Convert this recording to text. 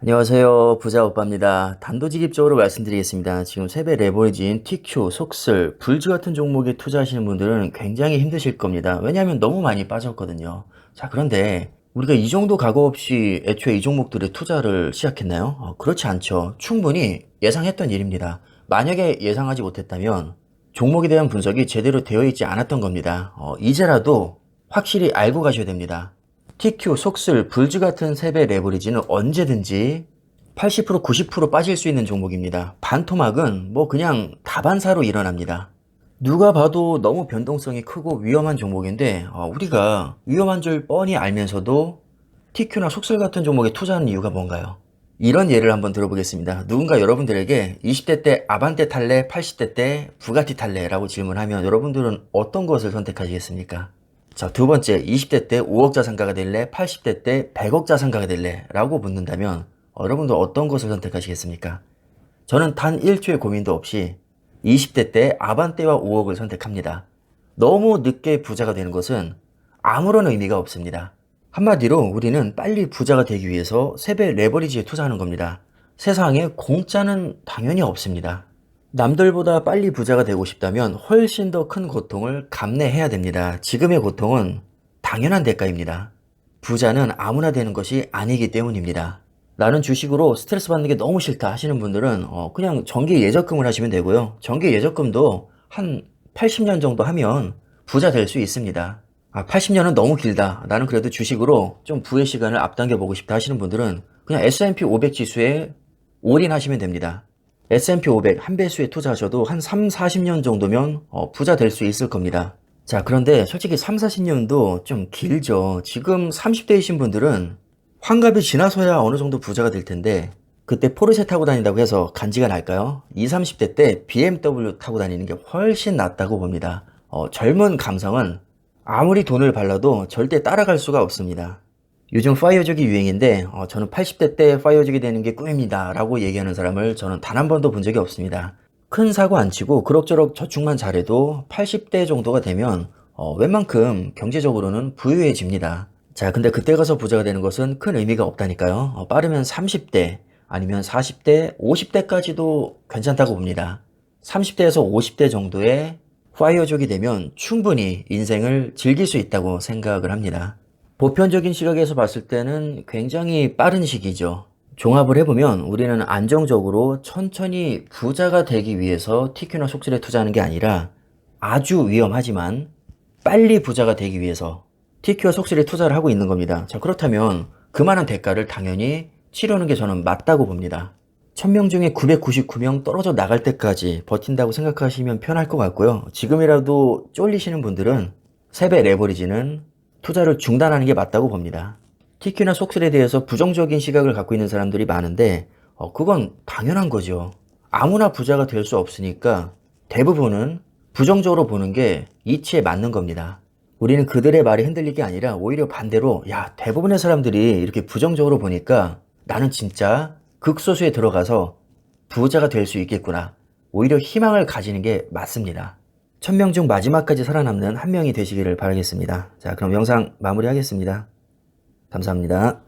안녕하세요. 부자 오빠입니다. 단도직입적으로 말씀드리겠습니다. 지금 세배 레버리지인 TQ, 속슬, 불즈 같은 종목에 투자하시는 분들은 굉장히 힘드실 겁니다. 왜냐하면 너무 많이 빠졌거든요. 자, 그런데 우리가 이 정도 각오 없이 애초에 이 종목들에 투자를 시작했나요? 어, 그렇지 않죠. 충분히 예상했던 일입니다. 만약에 예상하지 못했다면 종목에 대한 분석이 제대로 되어 있지 않았던 겁니다. 어, 이제라도 확실히 알고 가셔야 됩니다. TQ, 속슬, 불즈 같은 세배 레버리지는 언제든지 80% 90% 빠질 수 있는 종목입니다. 반토막은 뭐 그냥 다반사로 일어납니다. 누가 봐도 너무 변동성이 크고 위험한 종목인데 어, 우리가 위험한 줄 뻔히 알면서도 TQ나 속슬 같은 종목에 투자하는 이유가 뭔가요? 이런 예를 한번 들어보겠습니다. 누군가 여러분들에게 20대 때 아반떼 탈래, 80대 때 부가티 탈래라고 질문하면 여러분들은 어떤 것을 선택하시겠습니까? 자, 두 번째, 20대 때 5억 자산가가 될래? 80대 때 100억 자산가가 될래? 라고 묻는다면 어, 여러분들 어떤 것을 선택하시겠습니까? 저는 단 1초의 고민도 없이 20대 때 아반떼와 5억을 선택합니다. 너무 늦게 부자가 되는 것은 아무런 의미가 없습니다. 한마디로 우리는 빨리 부자가 되기 위해서 세배 레버리지에 투자하는 겁니다. 세상에 공짜는 당연히 없습니다. 남들보다 빨리 부자가 되고 싶다면 훨씬 더 큰 고통을 감내해야 됩니다. 지금의 고통은 당연한 대가입니다. 부자는 아무나 되는 것이 아니기 때문입니다. 나는 주식으로 스트레스 받는 게 너무 싫다 하시는 분들은 어, 그냥 정기 예적금을 하시면 되고요. 정기 예적금도 한 80년 정도 하면 부자 될 수 있습니다. 아, 80년은 너무 길다. 나는 그래도 주식으로 좀 부의 시간을 앞당겨 보고 싶다 하시는 분들은 그냥 S&P 500 지수에 올인하시면 됩니다. S&P 500 한 배수에 투자하셔도 한 3, 40년 정도면 어, 부자 될 수 있을 겁니다. 자, 그런데 솔직히 3, 40년도 좀 길죠. 지금 30대이신 분들은 환갑이 지나서야 어느 정도 부자가 될 텐데 그때 포르쉐 타고 다닌다고 해서 간지가 날까요? 20, 30대 때 BMW 타고 다니는 게 훨씬 낫다고 봅니다. 어, 젊은 감성은 아무리 돈을 발라도 절대 따라갈 수가 없습니다. 요즘 파이어족이 유행인데 어, 저는 80대 때 파이어족이 되는 게 꿈입니다 라고 얘기하는 사람을 저는 단 한 번도 본 적이 없습니다. 큰 사고 안 치고 그럭저럭 저축만 잘해도 80대 정도가 되면 어, 웬만큼 경제적으로는 부유해집니다. 자 근데 그때 가서 부자가 되는 것은 큰 의미가 없다니까요. 어, 빠르면 30대 아니면 40대 50대까지도 괜찮다고 봅니다. 30대에서 50대 정도의 파이어족이 되면 충분히 인생을 즐길 수 있다고 생각을 합니다. 보편적인 시각에서 봤을 때는 굉장히 빠른 시기죠. 종합을 해보면 우리는 안정적으로 천천히 부자가 되기 위해서 TQ나 속실에 투자하는 게 아니라 아주 위험하지만 빨리 부자가 되기 위해서 TQ와 속실에 투자를 하고 있는 겁니다. 자, 그렇다면 그만한 대가를 당연히 치르는 게 저는 맞다고 봅니다. 1000명 중에 999명 떨어져 나갈 때까지 버틴다고 생각하시면 편할 것 같고요. 지금이라도 쫄리시는 분들은 세배 레버리지는 투자를 중단하는 게 맞다고 봅니다. TQ나 속슬에 대해서 부정적인 시각을 갖고 있는 사람들이 많은데 어, 그건 당연한 거죠. 아무나 부자가 될 수 없으니까 대부분은 부정적으로 보는 게 이치에 맞는 겁니다. 우리는 그들의 말이 흔들릴 게 아니라 오히려 반대로 야 대부분의 사람들이 이렇게 부정적으로 보니까 나는 진짜 극소수에 들어가서 부자가 될 수 있겠구나. 오히려 희망을 가지는 게 맞습니다. 천명 중 마지막까지 살아남는 한 명이 되시기를 바라겠습니다. 자, 그럼 영상 마무리하겠습니다. 감사합니다.